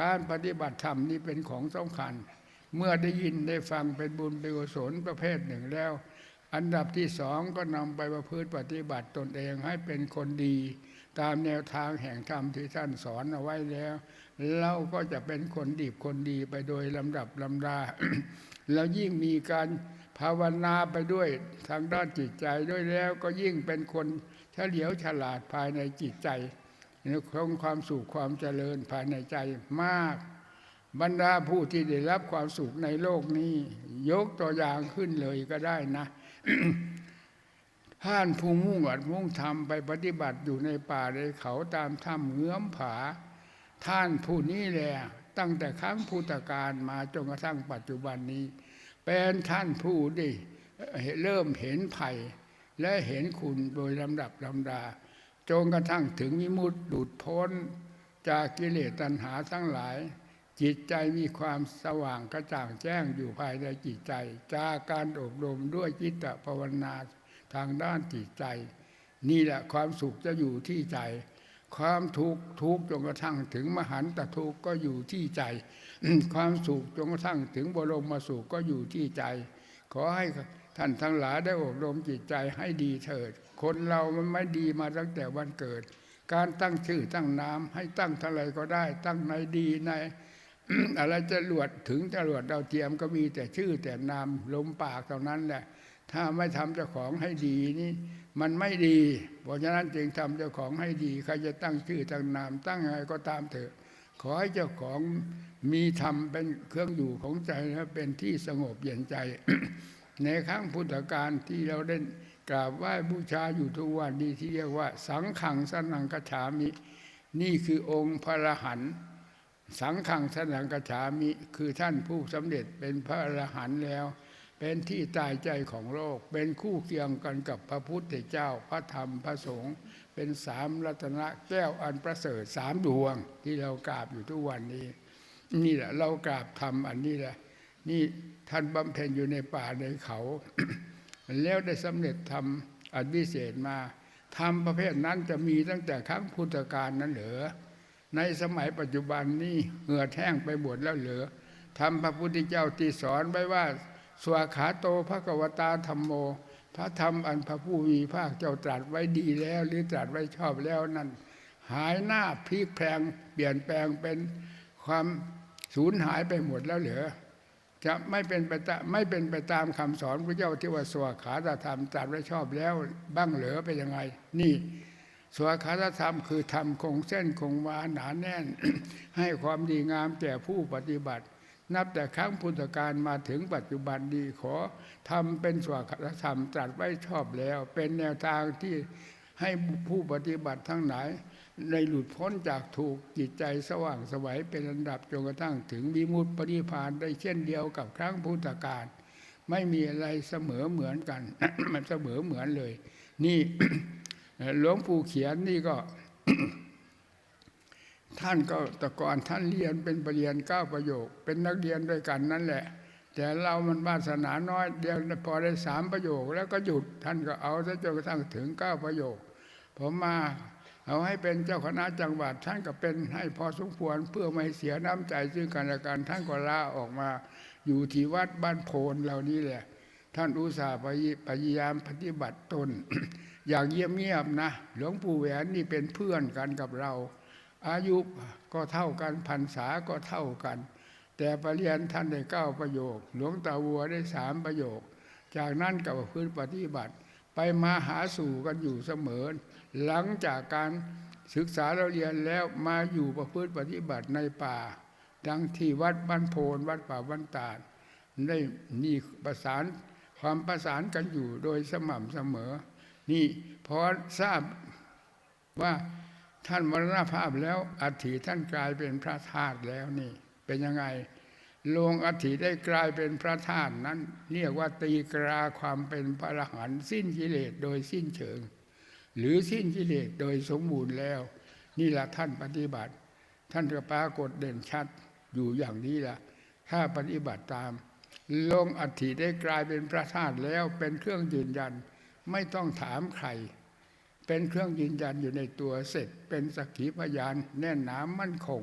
การปฏิบัติธรรมนี่เป็นของสำคัญ เมื่อได้ยินได้ฟังเป็นบุญเป็นกุศลประเภทหนึ่งแล้ว อันดับที่สองก็นำไปประพฤติปฏิบัติตนเองให้เป็นคนดี ตามแนวทางแห่งธรรมที่ท่านสอนเอาไว้แล้ว เราก็จะเป็นคนดีคนดีไปโดยลำดับลำดา แล้วยิ่งมีการภาวนาไปด้วยทางด้านจิตใจด้วยแล้วก็ยิ่งเป็นคนเฉลียวฉลาดภายในจิตใจ คงความสุขความเจริญภายในใจมาก บรรดาผู้ที่ได้รับความสุขในโลกนี้ ยกตัวอย่างขึ้นเลยก็ได้นะท่านผู้มุ่งอัดมุ่งทำไปปฏิบัติอยู่ในป่าในเขาตามถ้ำเงื้อมผา ท่านผู้นี้แหละตั้งแต่ครั้งพุทธกาลมาจนกระทั่งปัจจุบันนี้ เป็นท่านผู้ที่เริ่มเห็นภัย และเห็นคุณโดยลำดับลำดา จนกระทั่งถึงมิมุตติหลุดพ้น จากกิเลสตัณหาทั้งหลาย จิตใจมีความสว่างกระจ่างแจ้งอยู่ภายในจิตใจ จากการอบรมด้วยจิตภาวนาทางด้านจิตใจ นี่แหละความสุขจะอยู่ที่ใจ ความทุกข์ทุกจนกระทั่งถึงมหันตทุกข์ก็อยู่ที่ใจ ความสุขจนกระทั่งถึงบรมสุขก็อยู่ที่ใจ ขอให้ท่านทั้งหลายได้อบรมจิตใจให้ดีเถิด คนเรามันไม่ดีมาตั้งแต่วันเกิด การตั้งชื่อตั้งนามให้ตั้งเท่าไรก็ได้ ตั้งในดีในอะไรจะรวดถึงจรวดดาวเทียมก็มีแต่ชื่อแต่นามลมปากเท่านั้นแหละ ถ้าไม่ทำเจ้าของให้ดีนี่มันไม่ดี เพราะฉะนั้นจึงทำเจ้าของให้ดีใครจะตั้งชื่อตั้งนาม ตั้งอะไรก็ตามเถอะ ขอให้เจ้าของมีธรรมเป็นเครื่องอยู่ของใจและเป็นที่สงบเย็นใจ ในครั้งพุทธกาลที่เราได้ กราบไหว้บูชาอยู่ทุกวันนี้ที่เรียกว่า สังขังสนังกฉามิ นี่คือองค์พระรหันสังขังสนังกฉามิ คือท่านผู้สำเร็จเป็นพระอรหันต์แล้ว เป็นที่ตายใจของโลก เป็นคู่เคียงกันกับพระพุทธเจ้าพระธรรมพระสงฆ์เป็นสามรัตนะแก้วอันประเสริฐสามดวงที่เรากราบอยู่ทุกวันนี้ นี่แหละเรากราบทำอันนี้แหละนี่ท่านบำเพ็ญอยู่ในป่าในเขา แล้วได้สำเร็จทำอันวิเศษมาทำประเภทนั้นจะมีตั้งแต่ครั้งพุทธกาลนั้นเหรอในสมัยปัจจุบันนี้เหือแห้งไปหมดแล้วเหรอทำพระพุทธเจ้าที่สอนไว้ว่า สวาขาโตพระกวตาธรรมโม พระธรรมอันพระผู้มีภาคเจ้าตรัสไว้ดีแล้ว หรือตรัสไว้ชอบแล้วนั้นหายหน้าพลิกแพลงเปลี่ยนแปลงเป็นความสูญหายไปหมดแล้วเหรอ จะไม่เป็นไปตามไม่เป็นไปตามคำสอนพระเจ้าที่ว่าสวขาตธรรมตรัสไว้ชอบแล้วบ้างเหลือไปยังไง นี่สวขาตธรรมคือธรรมคงเส้นคงวาหนาแน่น ให้ความดีงามแก่ผู้ปฏิบัติ นับแต่ครั้งพุทธกาลมาถึงปัจจุบันดีขอทำเป็นสวขาตธรรมตรัสไว้ชอบแล้ว เป็นแนวทางที่ให้ผู้ปฏิบัติทั้งหลาย ในหลุดพ้นจากถูกจิตใจสว่างสวัยเป็นอันดับจนกระทั่งถึงวิมุตติปฏิพานได้เช่นเดียวกับครั้งพุทธกาลไม่มีอะไรเสมอเหมือนกัน มันเสมอเหมือนเลย นี่หลวงปู่เขียนนี่ก็ ท่านก็แต่ก่อนท่านเรียนเป็นปรริญญาเก้าประโยค เป็นนักเรียนด้วยกันนั่นแหละ แต่เรามันวาสนาน้อยเดียวพอได้สามประโยค แล้วก็หยุดท่านก็เอาซะจนกระทั่งถึงเก้าประโยคผมมา เอาให้เป็นเจ้าคณะจังหวัดท่านก็เป็นให้พอสมควรเพื่อไม่เสียน้ำใจซึ่งกันและกันท่านก็ลาออกมาอยู่ที่วัดบ้านโพนเหล่านี้แหละ ท่านอุตส่าห์พยายามปฏิบัติตน อย่างเงียบๆนะ หลวงปู่แหวนนี่เป็นเพื่อนกันกับเรา อายุก็เท่ากันพรรษาก็เท่ากัน แต่ปรริญญาท่านได้เก้าประโยค หลวงตาวัวได้สามประโยค จากนั้นกับพื้นปฏิบัติ ไปมาหาสู่กันอยู่เสมอ หลังจากการศึกษาเราเรียนแล้วมาอยู่ประพฤติปฏิบัติในป่า ดังที่วัดบ้านโพนวัดป่าบ้านตาดได้นี่ประสานความประสานกันอยู่โดยสม่ำเสมอ นี่พอทราบว่าท่านมรณภาพแล้วอัฐิท่านกลายเป็นพระธาตุแล้วนี่ เป็นยังไง ลงอัฐิได้กลายเป็นพระธาตุนั้น เรียกว่าตีกราความเป็นพระอรหันต์สิ้นกิเลสโดยสิ้นเชิง หรือสิ้นกิเลสโดยสมบูรณ์แล้ว นี่แหละท่านปฏิบัติ ท่านก็ปรากฏเด่นชัดอยู่อย่างนี้ละถ้าปฏิบัติตาม ลงอัฐิได้กลายเป็นพระธาตุแล้วเป็นเครื่องยืนยันไม่ต้องถามใคร เป็นเครื่องยืนยันอยู่ในตัวเสร็จ เป็นสักขีพยานแน่นหนามั่นคง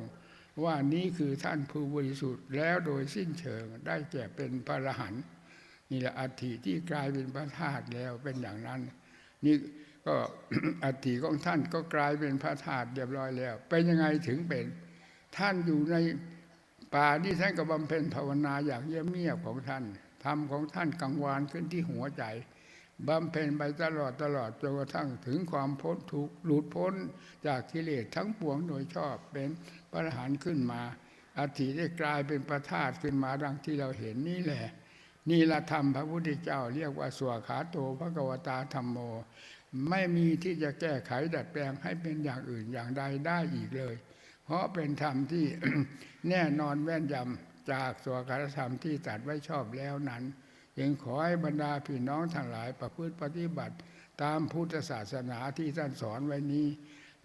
ว่านี้คือท่านผู้บริสุทธิ์แล้วโดยสิ้นเชิงได้แก่เป็นพระอรหันต์นี่แหละอัฐิที่กลายเป็นพระธาตุแล้วเป็นอย่างนั้น นี่ก็อัฐิของท่านก็กลายเป็นพระธาตุเรียบร้อยแล้ว เป็นยังไงถึงเป็น ท่านอยู่ในป่านี่ท่านก็บำเพ็ญภาวนาอย่างเงียบของท่านธรรมของท่านกังวานขึ้นที่หัวใจ บำเพ็ญไปตลอดตลอดจนกระทั่งถึงความพ้นทุกข์หลุดพ้นจากกิเลสทั้งปวงโดยชอบเป็นพระอรหันต์ขึ้นมาอัฐิได้กลายเป็นประธาตุขึ้นมาดังที่เราเห็นนี่แหละนี่ละธรรมพระพุทธเจ้าเรียกว่าสวขาโตพระกวตาธรรมโม ไม่มีที่จะแก้ไขดัดแปลงให้เป็นอย่างอื่นอย่างใดได้อีกเลย เพราะเป็นธรรมที่แน่นอนแม่นยำจากสวขาธรรมที่ตัดไว้ชอบแล้วนั้น ยังขอให้บรรดาพี่น้องทั้งหลายประพฤติปฏิบัติ ตามพุทธศาสนาที่ท่านสอนไว้นี้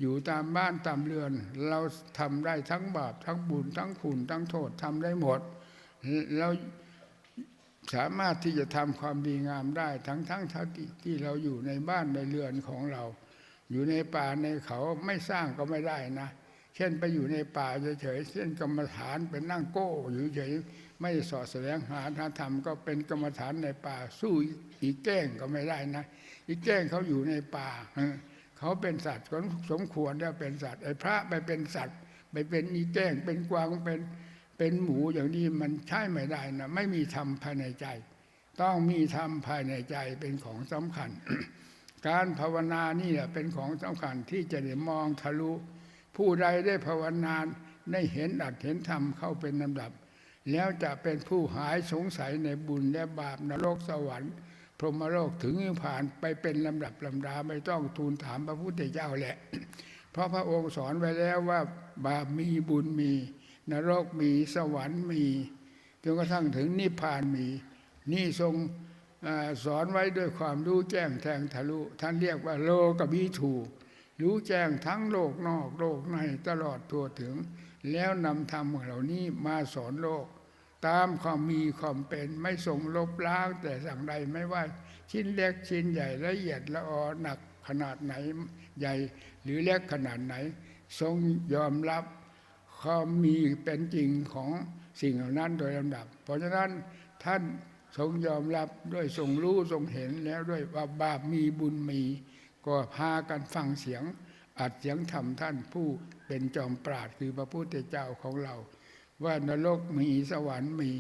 อยู่ตามบ้านตามเรือน เราทำได้ทั้งบาปทั้งบุญทั้งคุณทั้งโทษทำได้หมดเราสามารถที่จะทำความดีงามได้ทั้งทั้งที่เราอยู่ในบ้านในเรือนของเรา อยู่ในป่าในเขาไม่สร้างก็ไม่ได้นะ เช่นไปอยู่ในป่าเฉยๆเช่นกรรมฐานเป็นนั่งโก้อยู่เฉยไม่สอดแสวงหาธรรมก็เป็นกรรมฐานในป่าสู้อีกแก้งก็ไม่ได้นะ อีกแก้งเขาอยู่ในป่าเขาเป็นสัตว์ก็สมควรแล้วเป็นสัตว์ไอ้พระไปเป็นสัตว์ ไปเป็นอีแก้งเป็นกวางเป็นเป็นหมูอย่างนี้มันใช่ไม่ได้นะไม่มีธรรมภายในใจ ต้องมีธรรมภายในใจเป็นของสำคัญ การภาวนานี่แหละเป็นของสำคัญที่จะได้มองทะลุ ผู้ใดได้ภาวนาได้เห็นอัดเห็นธรรมเข้าเป็นลำดับ แล้วจะเป็นผู้หายสงสัยในบุญและบาปนรกสวรรค์ พรหมโลกถึงผ่านไปเป็นลำดับลำดาไม่ต้องทูลถามพระพุทธเจ้าแหละ เพราะพระองค์สอนไว้แล้วว่าบาปมีบุญมี นรกมีสวรรค์มีจนกระทั่งถึงนิพพานมี นี่ทรงอสอนไว้ด้วยความรู้แจ้งแทงทะลุท่านเรียกว่าโลกบิถู รู้แจ้งทั้งโลกนอกโลกในตลอดทั่วถึง แล้วนำธรรมเหล่านี้มาสอนโลก ตามความมีความเป็นไม่ทรงลบล้างแต่สั่งใดไม่ว่า ชิ้นเล็กชิ้นใหญ่ละเอียดละออหนักขนาดไหนใหญ่หรือเล็กขนาดไหน ทรงยอมรับความมีเป็นจริงของสิ่งเหล่านั้นโดยลำดับ เพราะฉะนั้นท่านทรงยอมรับด้วยทรงรู้ทรงเห็นแล้วด้วยว่าบาปมีบุญมี ก็พากันฟังเสียงอัดเสียงธรรมท่านผู้เป็นจอมปราดคือพระพุทธเจ้าของเรา ว่านรกมีสวรรค์มี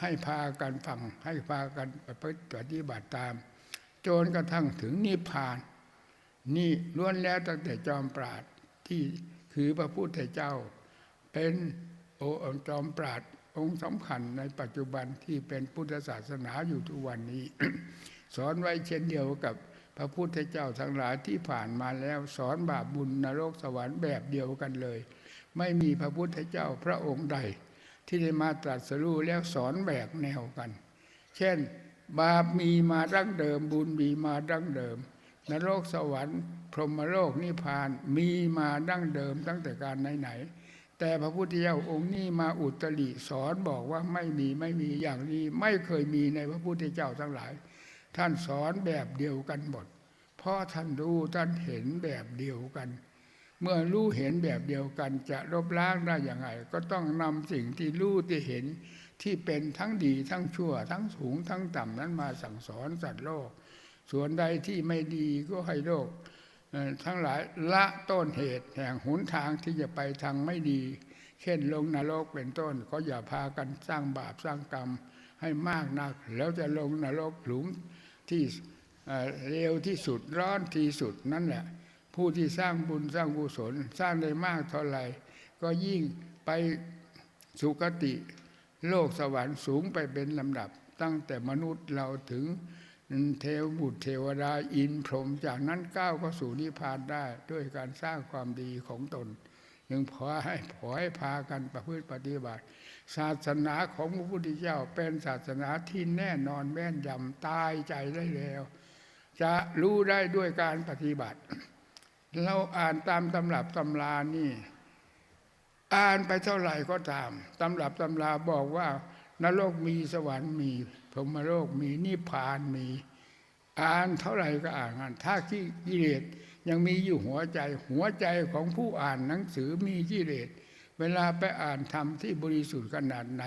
ให้พากันฟังให้พากันปฏิบัติตาม จนกระทั่งถึงนิพพาน นี่ล้วนแล้วตั้งแต่จอมปราดที่คือพระพุทธเจ้า เป็นโอจอมปราดองค์สำคัญในปัจจุบันที่เป็นพุทธศาสนาอยู่ทุกวันนี้ สอนไว้เช่นเดียวกับ พระพุทธเจ้าทั้งหลายที่ผ่านมาแล้วสอนบาปบุญนรกสวรรค์แบบเดียวกันเลย ไม่มีพระพุทธเจ้าพระองค์ใด ที่ได้มาตรัสรู้แล้วสอนแบกแนวกัน เช่น บาปมีมาดั้งเดิม บุญมีมาดั้งเดิม นรกสวรรค์พรหมโลกนิพพานมีมาดั้งเดิมตั้งแต่การไหนๆแต่พระพุทธเจ้าองค์นี้มาอุตริสอนบอกว่าไม่มีไม่มีอย่างนี้ไม่เคยมีในพระพุทธเจ้าทั้งหลาย ท่านสอนแบบเดียวกันหมด ราะท่านรู้ท่านเห็นแบบเดียวกัน เมื่อรู้เห็นแบบเดียวกัน จะลบล้างได้อย่างไรก็ต้องนำสิ่งที่รู้ที่เห็นที่เป็นทั้งดีทั้งชั่ว ทั้งสูงทั้งต่ำนั้นมาสั่งสอนสัตว์โลก ส่วนใดที่ไม่ดีก็ให้โลกทั้งหลายละต้นเหตุแห่งหนทางที่จะไปทางไม่ดี เช่นลงนรกเป็นต้น ก็อย่าพากันสร้างบาปสร้างกรรมให้มากนัก แล้วจะลงนรกหลุมที่ เร็วที่สุดร้อนที่สุดนั่นแหละ ผู้ที่สร้างบุญสร้างกุศลสร้างได้มากเท่าไหร่ ก็ยิ่งไปสุคติ โลกสวรรค์สูงไปเป็นลำดับ ตั้งแต่มนุษย์เราถึงเทวบุตรเทวดาอินพรหมจากนั้นก้าวเข้าสู่นิพพานได้ด้วยการสร้างความดีของตนยังขอให้ขอให้พากันประพฤติปฏิบัติ ศาสนาของพระพุทธเจ้าเป็นศาสนาที่แน่นอนแม่นยำตายใจได้แล้ว จะรู้ได้ด้วยการปฏิบัติ เราอ่านตามตำรับตำรานี่ อ่านไปเท่าไหร่ก็ตามตำรับตำราบอกว่านรกมีสวรรค์มีพรหมโลกมีนิพพานมี อ่านเท่าไหร่ก็อ่านกันถ้าที่กิเลสยังมีอยู่หัวใจหัวใจของผู้อ่านหนังสือมีกิเลสเวลาไปอ่านธรรมที่บริสุทธิ์ขนาดไหน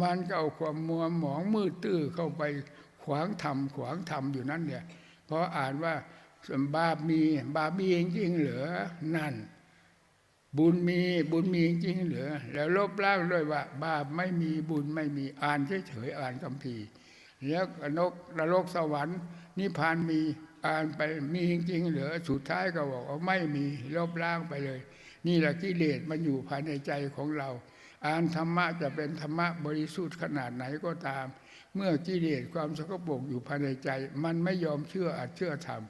มันก็เอาความมัวหมองมืดตื้อเข้าไปขวางธรรมขวางธรรมอยู่นั่นเนี่ย เพราะอ่านว่าบาปมีบาปมีจริงๆเหรือนั่น บุญมีบุญมีจริงเหรือ แล้วลบล้างด้วยว่า บาปไม่มีบุญไม่มีอ่านเฉยๆอ่านคำพีแล้วนกนรกสวรรค์นิพพานมีอ่านไปมีจริงๆเหรือสุดท้ายก็บอกว่าไม่มีลบล้างไปเลย นี่แหละกิเลสมันอยู่ภายในใจของเรา อ่านธรรมะจะเป็นธรรมะบริสุทธิ์ขนาดไหนก็ตาม เมื่อกิเลสความสกปรกอยู่ภายในใจ มันไม่ยอมเชื่ออาจเชื่อธรรม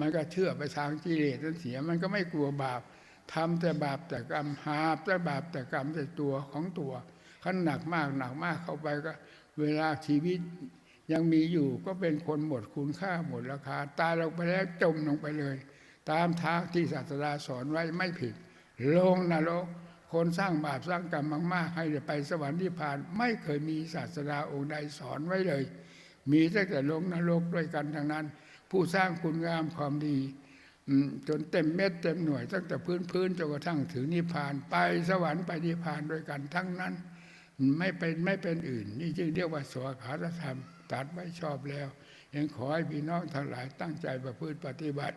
มันก็เชื่อไปทางกิเลสนั่นเสียมันก็ไม่กลัวบาปทำแต่บาปแต่กรรมหาบแต่บาปแต่กรรมแต่ตัวของตัวขั้นหนักมากหนักมากเข้าไปก็ เวลาชีวิตยังมีอยู่ก็เป็นคนหมดคุณค่าหมดราคา ตายลงไปแล้วจมลงไปเลย ตามทางที่ศาสดาสอนไว้ไม่ผิด ลงนรก คนสร้างบาปสร้างกรรมมาก ๆ ให้ไปสวรรค์นิพพาน ไม่เคยมีศาสดาองค์ใดสอนไว้เลย มีตั้งแต่ลงนรกด้วยกันทั้งนั้น ผู้สร้างคุณงามความดีจนเต็มเม็ดเต็มหน่วย ตั้งแต่พื้นพื้นจนกระทั่งถึงนิพพาน ไปสวรรค์ไปนิพพานด้วยกันทั้งนั้น ไม่เป็นไม่เป็นอื่น นี่จึงเรียกว่าสวขาธรรมตัดไว้ชอบแล้วยังขอให้พี่น้องทั้งหลายตั้งใจประพฤติปฏิบัติ